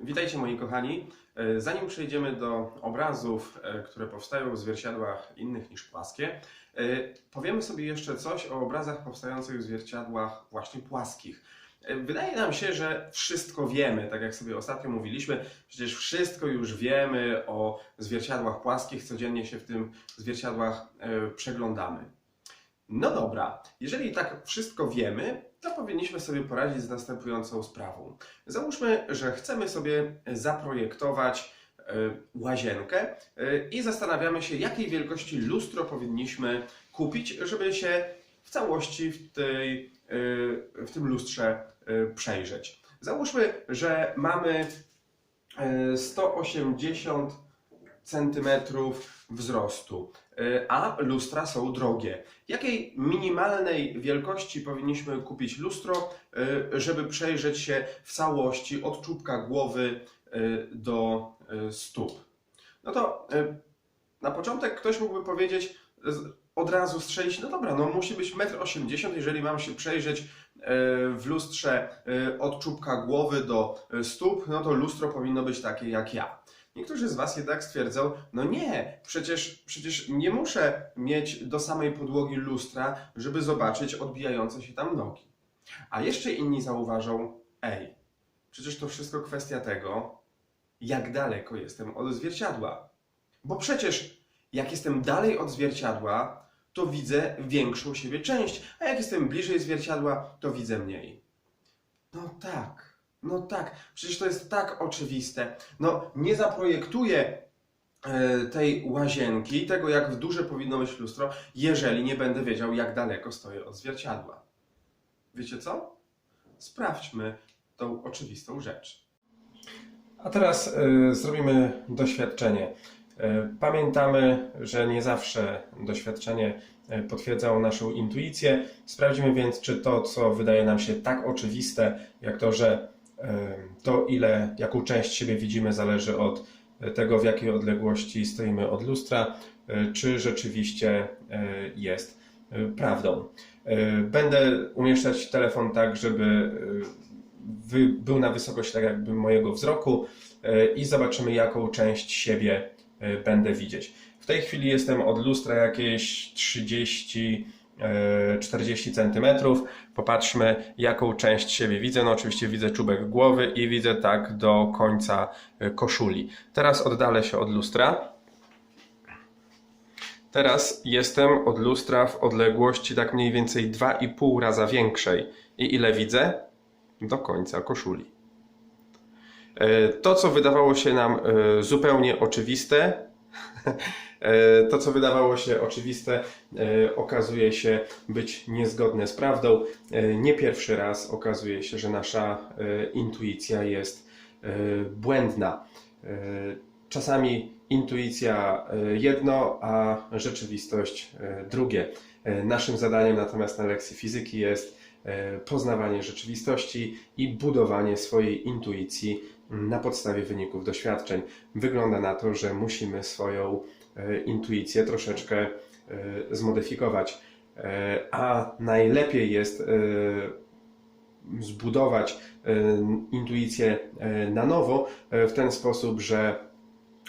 Witajcie moi kochani. E, Zanim przejdziemy do obrazów, e, które powstają w zwierciadłach innych niż płaskie, e, powiemy sobie jeszcze coś o obrazach powstających w zwierciadłach właśnie płaskich. Wydaje nam się, że wszystko wiemy, tak jak sobie ostatnio mówiliśmy, przecież wszystko już wiemy o zwierciadłach płaskich, codziennie się w tym zwierciadłach przeglądamy. No dobra, jeżeli tak wszystko wiemy, to powinniśmy sobie poradzić z następującą sprawą. Załóżmy, że chcemy sobie zaprojektować e, łazienkę e, i zastanawiamy się, jakiej wielkości lustro powinniśmy kupić, żeby się w całości w, tej, e, w tym lustrze przejrzeć. Załóżmy, że mamy e, 180 centymetrów wzrostu, e, a lustra są drogie. Jakiej minimalnej wielkości powinniśmy kupić lustro, e, żeby przejrzeć się w całości od czubka głowy e, do stóp? No to na początek ktoś mógłby powiedzieć, od razu strzelić, no dobra, no musi być 1,80 m, jeżeli mam się przejrzeć w lustrze od czubka głowy do stóp, no to lustro powinno być takie jak ja. Niektórzy z Was jednak stwierdzą, no nie, przecież, przecież nie muszę mieć do samej podłogi lustra, żeby zobaczyć odbijające się tam nogi. A jeszcze inni zauważą, ej, przecież to wszystko kwestia tego, jak daleko jestem od zwierciadła. Bo przecież jak jestem dalej od zwierciadła, to widzę większą siebie część, a jak jestem bliżej zwierciadła, to widzę mniej. No tak, no tak, przecież to jest tak oczywiste. No nie zaprojektuję e, tej łazienki, tego jak w duże powinno być lustro, jeżeli nie będę wiedział, jak daleko stoję od zwierciadła. Wiecie co? Sprawdźmy tą oczywistą rzecz. A teraz y, zrobimy doświadczenie. Y, pamiętamy, że nie zawsze doświadczenie potwierdzało naszą intuicję. Sprawdźmy więc, czy to, co wydaje nam się tak oczywiste, jak to, że to, ile, jaką część siebie widzimy, zależy od tego, w jakiej odległości stoimy od lustra, y, czy rzeczywiście y, jest y, prawdą. Będę umieszczać telefon tak, żeby był na wysokość tak jakby mojego wzroku e, i zobaczymy, jaką część siebie e, będę widzieć. W tej chwili jestem od lustra jakieś 30 e, 40 centymetrów. Popatrzmy, jaką część siebie widzę. No oczywiście widzę czubek głowy i widzę tak do końca e, koszuli. Teraz oddalę się od lustra. Teraz jestem od lustra w odległości tak mniej więcej 2,5 raza większej. I ile widzę? do końca koszuli. E, To, co wydawało się nam e, zupełnie oczywiste, e, to, co wydawało się oczywiste, e, okazuje się być niezgodne z prawdą. E, Nie pierwszy raz okazuje się, że nasza e, intuicja jest e, błędna. E, Czasami intuicja e, jedno, a rzeczywistość e, drugie. E, Naszym zadaniem natomiast na lekcji fizyki jest e, poznawanie rzeczywistości i budowanie swojej intuicji na podstawie wyników doświadczeń. Wygląda na to, że musimy swoją e, intuicję troszeczkę e, zmodyfikować, E, a najlepiej jest e, zbudować e, intuicję e, na nowo e, w ten sposób, że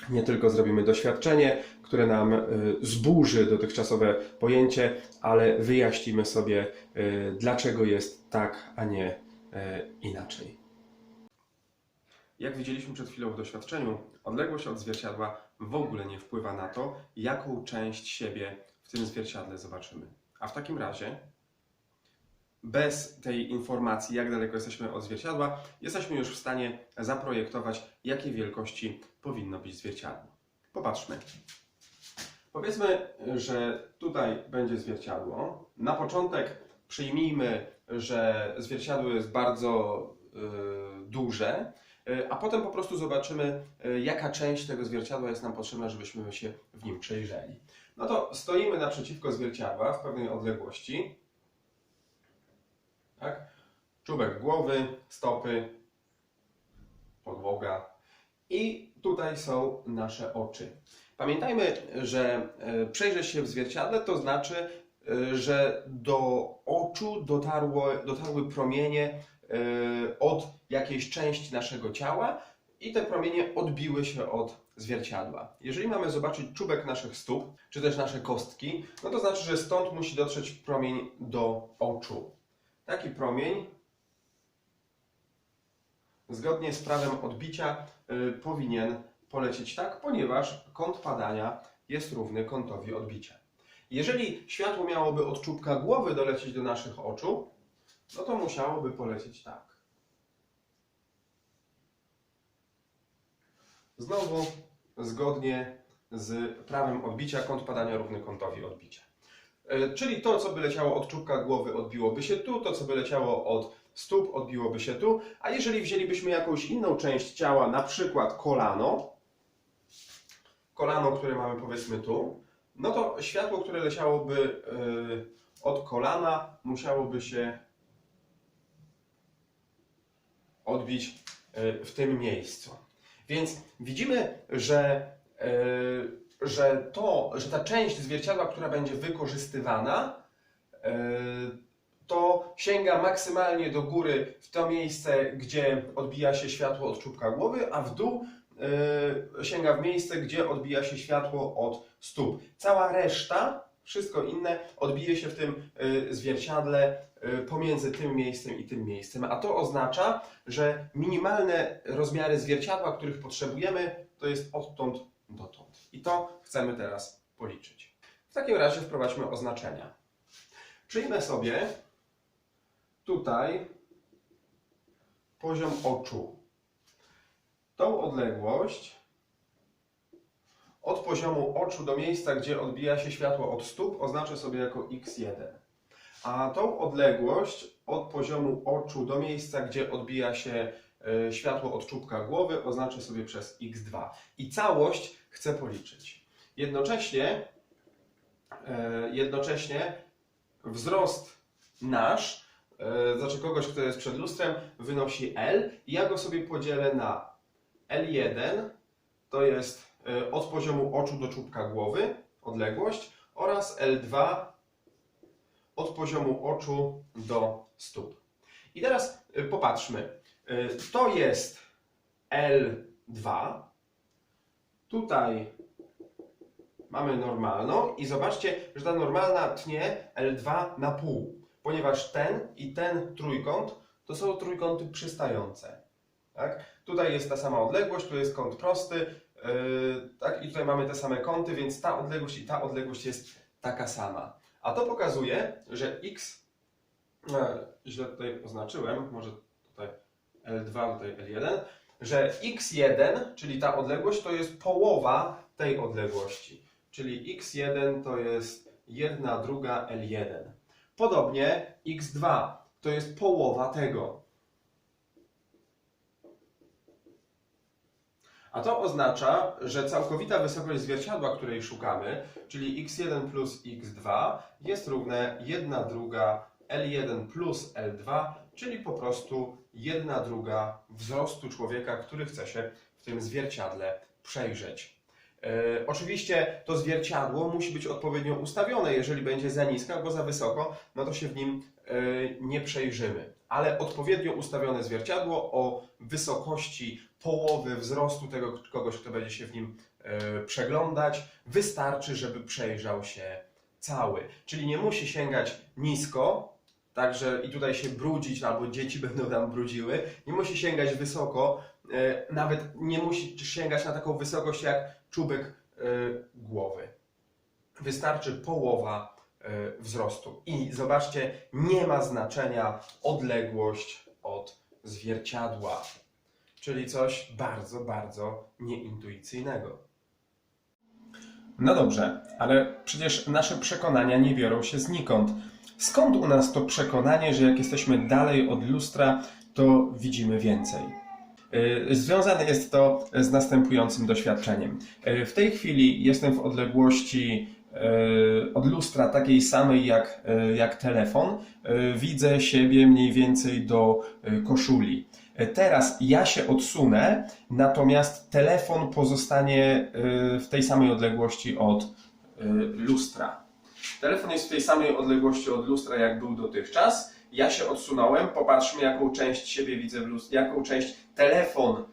nie tylko zrobimy doświadczenie, które nam e, zburzy dotychczasowe pojęcie, ale wyjaśnimy sobie, e, dlaczego jest tak, a nie e, inaczej. Jak widzieliśmy przed chwilą w doświadczeniu, odległość od zwierciadła w ogóle nie wpływa na to, jaką część siebie w tym zwierciadle zobaczymy. A w takim razie, bez tej informacji, jak daleko jesteśmy od zwierciadła, jesteśmy już w stanie zaprojektować, jakiej wielkości powinno być zwierciadło. Popatrzmy. Powiedzmy, że tutaj będzie zwierciadło. Na początek przyjmijmy, że zwierciadło jest bardzo y, duże, a potem po prostu zobaczymy, y, jaka część tego zwierciadła jest nam potrzebna, żebyśmy się w nim przejrzeli. No to stoimy naprzeciwko zwierciadła w pewnej odległości. Tak? Czubek głowy, stopy, podłoga. I tutaj są nasze oczy. Pamiętajmy, że e, przejrzeć się w zwierciadle to znaczy, e, że do oczu dotarły promienie e, od jakiejś części naszego ciała i te promienie odbiły się od zwierciadła. Jeżeli mamy zobaczyć czubek naszych stóp, czy też nasze kostki, no to znaczy, że stąd musi dotrzeć promień do oczu. Taki promień, zgodnie z prawem odbicia, y, powinien polecieć tak, ponieważ kąt padania jest równy kątowi odbicia. Jeżeli światło miałoby od czubka głowy dolecieć do naszych oczu, no to musiałoby polecieć tak. Znowu zgodnie z prawem odbicia kąt padania równy kątowi odbicia. E, Czyli to, co by leciało od czubka głowy, odbiłoby się tu, to, co by leciało od stóp, odbiłoby się tu, a jeżeli wzięlibyśmy jakąś inną część ciała, na przykład kolano, kolano, które mamy powiedzmy tu, no to światło, które leciałoby e, od kolana, musiałoby się odbić e, w tym miejscu. Więc widzimy, że, e, że, to, że ta część zwierciadła, która będzie wykorzystywana, e, to sięga maksymalnie do góry w to miejsce, gdzie odbija się światło od czubka głowy, a w dół sięga w miejsce, gdzie odbija się światło od stóp. Cała reszta, wszystko inne, odbije się w tym e, zwierciadle e, pomiędzy tym miejscem i tym miejscem. A to oznacza, że minimalne rozmiary zwierciadła, których potrzebujemy, to jest odtąd dotąd. I to chcemy teraz policzyć. W takim razie wprowadźmy oznaczenia. Przyjmę sobie tutaj poziom oczu. Tą odległość od poziomu oczu do miejsca, gdzie odbija się światło od stóp, oznaczę sobie jako x1. A tą odległość od poziomu oczu do miejsca, gdzie odbija się e, światło od czubka głowy, oznaczę sobie przez x2. I całość chcę policzyć. Jednocześnie, e, jednocześnie wzrost nasz, e, znaczy kogoś, kto jest przed lustrem, wynosi L i ja go sobie podzielę na L1, to jest od poziomu oczu do czubka głowy, odległość, oraz L2 od poziomu oczu do stóp. I teraz y, popatrzmy. Y, To jest L2. Tutaj mamy normalną i zobaczcie, że ta normalna tnie L2 na pół, ponieważ ten i ten trójkąt to są trójkąty przystające. Tak? Tutaj jest ta sama odległość, tu jest kąt prosty, tak? i tutaj mamy te same kąty, więc ta odległość i ta odległość jest taka sama. A to pokazuje, że x, e, źle tutaj oznaczyłem, może tutaj L2, tutaj L1, że x1, czyli ta odległość, to jest połowa tej odległości. Czyli x1 to jest 1 druga L1. Podobnie x2 to jest połowa tego. A to oznacza, że całkowita wysokość zwierciadła, której szukamy, czyli x1 plus x2 jest równe 1 druga L1 plus L2, czyli po prostu 1 druga wzrostu człowieka, który chce się w tym zwierciadle przejrzeć. E, oczywiście to zwierciadło musi być odpowiednio ustawione. Jeżeli będzie za nisko albo za wysoko, no to się w nim e, nie przejrzymy. Ale odpowiednio ustawione zwierciadło o wysokości połowy wzrostu tego kogoś, kto będzie się w nim e, przeglądać, wystarczy, żeby przejrzał się cały. Czyli nie musi sięgać nisko, także i tutaj się brudzić, albo dzieci będą tam brudziły. Nie musi sięgać wysoko, e, nawet nie musi sięgać na taką wysokość jak czubek e, głowy. Wystarczy połowa wzrostu. I zobaczcie, nie ma znaczenia odległość od zwierciadła. Czyli coś bardzo, bardzo nieintuicyjnego. No dobrze, ale przecież nasze przekonania nie biorą się znikąd. Skąd u nas to przekonanie, że jak jesteśmy dalej od lustra, to widzimy więcej? Yy, Związane jest to z następującym doświadczeniem. Yy, W tej chwili jestem w odległości od lustra takiej samej jak, yy, jak telefon. Yy, Widzę siebie mniej więcej do koszuli. Teraz ja się odsunę, natomiast telefon pozostanie w tej samej odległości od lustra. Telefon jest w tej samej odległości od lustra, jak był dotychczas. Ja się odsunąłem, popatrzmy, jaką część siebie widzę w lustrze, jaką część telefon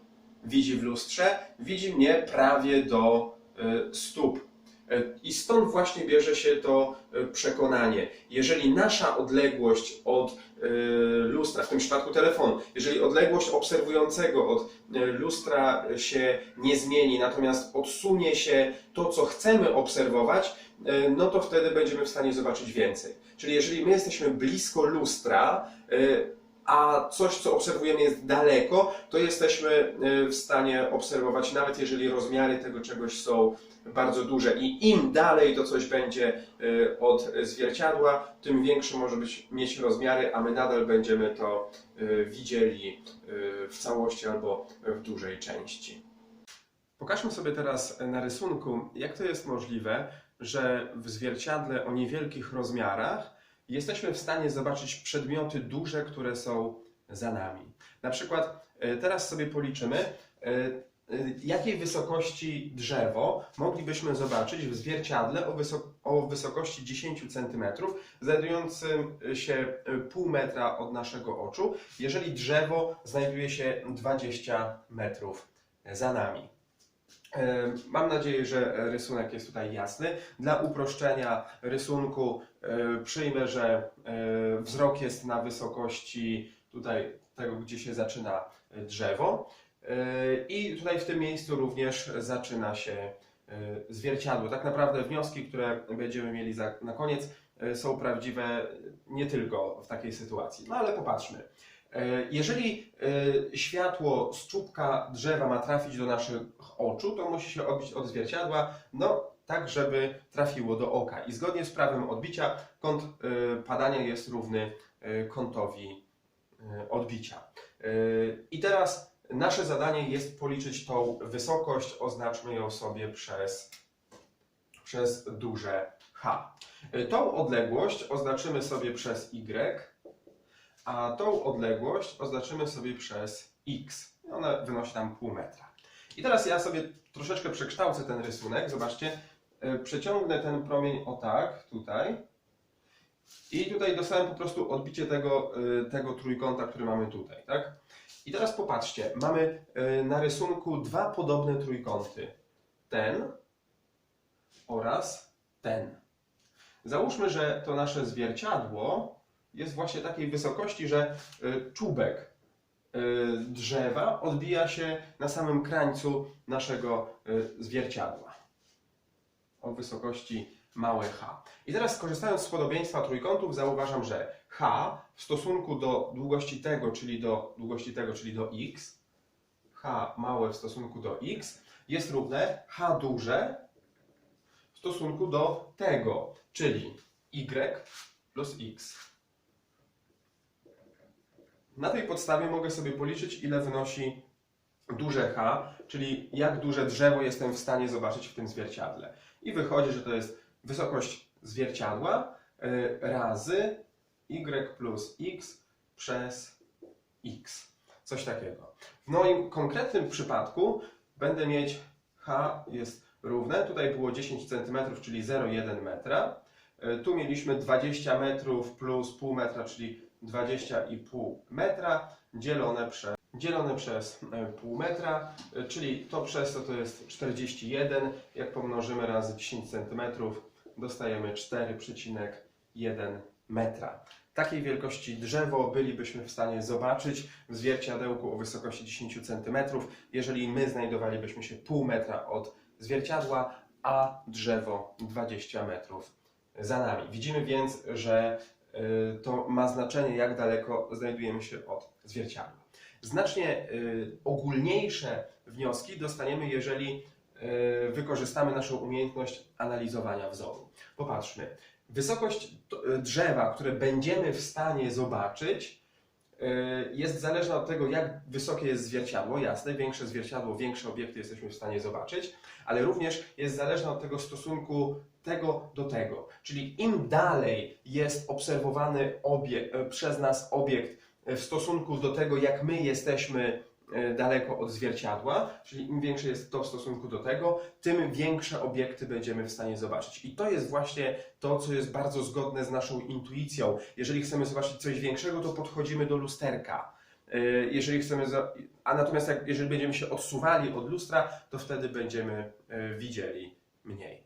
widzi w lustrze? Widzi mnie prawie do e, stóp. E, I stąd właśnie bierze się to e, przekonanie. Jeżeli nasza odległość od e, lustra, w tym przypadku telefonu, jeżeli odległość obserwującego od lustra się nie zmieni, natomiast odsunie się to, co chcemy obserwować, no to wtedy będziemy w stanie zobaczyć więcej. Czyli jeżeli my jesteśmy blisko lustra, a coś, co obserwujemy jest daleko, to jesteśmy e, w stanie obserwować, nawet jeżeli rozmiary tego czegoś są bardzo duże. I im dalej to coś będzie e, od zwierciadła, tym większe może być, mieć rozmiary, a my nadal będziemy to e, widzieli w całości albo w dużej części. Pokażmy sobie teraz na rysunku, jak to jest możliwe, że w zwierciadle o niewielkich rozmiarach jesteśmy w stanie zobaczyć przedmioty duże, które są za nami. Na przykład e, teraz sobie policzymy, e, e, jakiej wysokości drzewo moglibyśmy zobaczyć w zwierciadle o, o wysokości 10 cm, znajdującym się pół metra od naszego oczu, jeżeli drzewo znajduje się 20 metrów za nami. Mam nadzieję, że rysunek jest tutaj jasny. Dla uproszczenia rysunku e, przyjmę, że e, wzrok jest na wysokości tutaj tego, gdzie się zaczyna drzewo. E, I tutaj w tym miejscu również zaczyna się zwierciadło. Tak naprawdę wnioski, które będziemy mieli na koniec, są prawdziwe nie tylko w takiej sytuacji. No ale popatrzmy. E, Jeżeli e, światło z czubka drzewa ma trafić do naszych oczu, to musi się odbić od zwierciadła, no tak, żeby trafiło do oka. I zgodnie z prawem odbicia kąt e, padania jest równy kątowi odbicia. I teraz nasze zadanie jest policzyć tą wysokość, oznaczmy ją sobie przez, przez duże H. Tą odległość oznaczymy sobie przez Y, a tą odległość oznaczymy sobie przez x. I Ona wynosi nam pół metra. I teraz ja sobie troszeczkę przekształcę ten rysunek. Zobaczcie, e, przeciągnę ten promień o tak, tutaj. I tutaj dostałem po prostu odbicie tego, e, tego trójkąta, który mamy tutaj, tak? I teraz popatrzcie, mamy e, na rysunku dwa podobne trójkąty. Ten oraz ten. Załóżmy, że to nasze zwierciadło jest właśnie takiej wysokości, że y, czubek y, drzewa odbija się na samym krańcu naszego y, zwierciadła o wysokości małe h. I teraz korzystając z podobieństwa trójkątów zauważam, że h w stosunku do długości tego, czyli do długości tego, czyli do x, h małe w stosunku do x jest równe h duże w stosunku do tego, czyli y plus x. Na tej podstawie mogę sobie policzyć, ile wynosi duże H, czyli jak duże drzewo jestem w stanie zobaczyć w tym zwierciadle. I wychodzi, że to jest wysokość zwierciadła y, razy y plus x przez x. Coś takiego. W moim konkretnym przypadku będę mieć H jest równe, tutaj było 10 cm, czyli 0,1 metra. Y, Tu mieliśmy 20 metrów plus pół metra, czyli 20,5 metra dzielone przez, dzielone przez e, pół metra, e, czyli to przez to to jest 41. Jak pomnożymy razy 10 cm, dostajemy 4,1 metra. Takiej wielkości drzewo bylibyśmy w stanie zobaczyć w zwierciadełku o wysokości 10 cm, jeżeli my znajdowalibyśmy się pół metra od zwierciadła, a drzewo 20 metrów za nami. Widzimy więc, że to ma znaczenie, jak daleko znajdujemy się od zwierciadła. Znacznie y, ogólniejsze wnioski dostaniemy, jeżeli y, wykorzystamy naszą umiejętność analizowania wzoru. Popatrzmy. Wysokość drzewa, które będziemy w stanie zobaczyć, jest zależna od tego, jak wysokie jest zwierciadło. Jasne, większe zwierciadło, większe obiekty jesteśmy w stanie zobaczyć, ale również jest zależna od tego stosunku tego do tego. Czyli im dalej jest obserwowany e, przez nas obiekt e, w stosunku do tego, jak my jesteśmy e, daleko od zwierciadła, czyli im większe jest to w stosunku do tego, tym większe obiekty będziemy w stanie zobaczyć. I to jest właśnie to, co jest bardzo zgodne z naszą intuicją. Jeżeli chcemy zobaczyć coś większego, to podchodzimy do lusterka. Jeżeli chcemy, a natomiast jak, jeżeli będziemy się odsuwali od lustra, to wtedy będziemy widzieli mniej.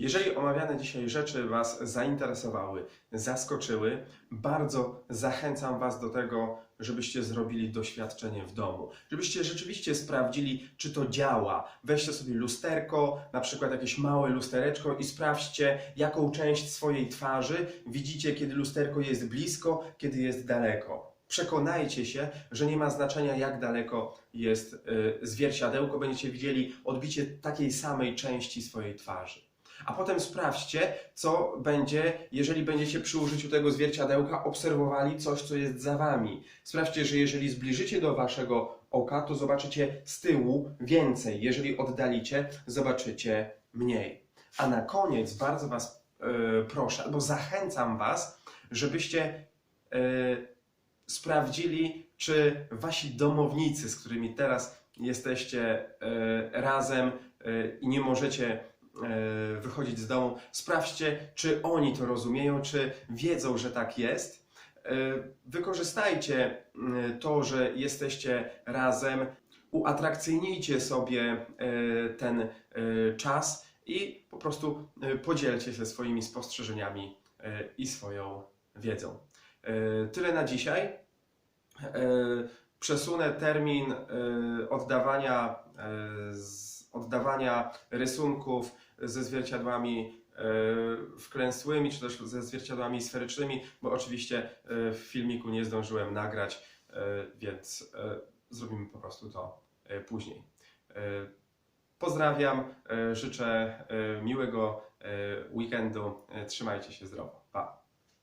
Jeżeli omawiane dzisiaj rzeczy Was zainteresowały, zaskoczyły, bardzo zachęcam Was do tego, żebyście zrobili doświadczenie w domu. Żebyście rzeczywiście sprawdzili, czy to działa. Weźcie sobie lusterko, na przykład jakieś małe lustereczko i sprawdźcie, jaką część swojej twarzy widzicie, kiedy lusterko jest blisko, kiedy jest daleko. Przekonajcie się, że nie ma znaczenia, jak daleko jest y, zwierciadełko. Będziecie widzieli odbicie takiej samej części swojej twarzy. A potem sprawdźcie, co będzie, jeżeli będziecie przy użyciu tego zwierciadełka obserwowali coś, co jest za wami. Sprawdźcie, że jeżeli zbliżycie do waszego oka, to zobaczycie z tyłu więcej. Jeżeli oddalicie, zobaczycie mniej. A na koniec bardzo Was e, proszę, albo zachęcam Was, żebyście e, sprawdzili, czy Wasi domownicy, z którymi teraz jesteście e, razem i nie możecie wychodzić z domu, sprawdźcie, czy oni to rozumieją, czy wiedzą, że tak jest. E, Wykorzystajcie mm, to, że jesteście razem, uatrakcyjnijcie sobie e, ten e, czas i po prostu e, podzielcie się swoimi spostrzeżeniami e, i swoją wiedzą. E, Tyle na dzisiaj. E, Przesunę termin e, oddawania, e, oddawania rysunków ze zwierciadłami e, wklęsłymi, czy też ze zwierciadłami sferycznymi, bo oczywiście e, w filmiku nie zdążyłem nagrać, e, więc zrobimy po prostu to później. Pozdrawiam, życzę miłego weekendu, trzymajcie się zdrowo.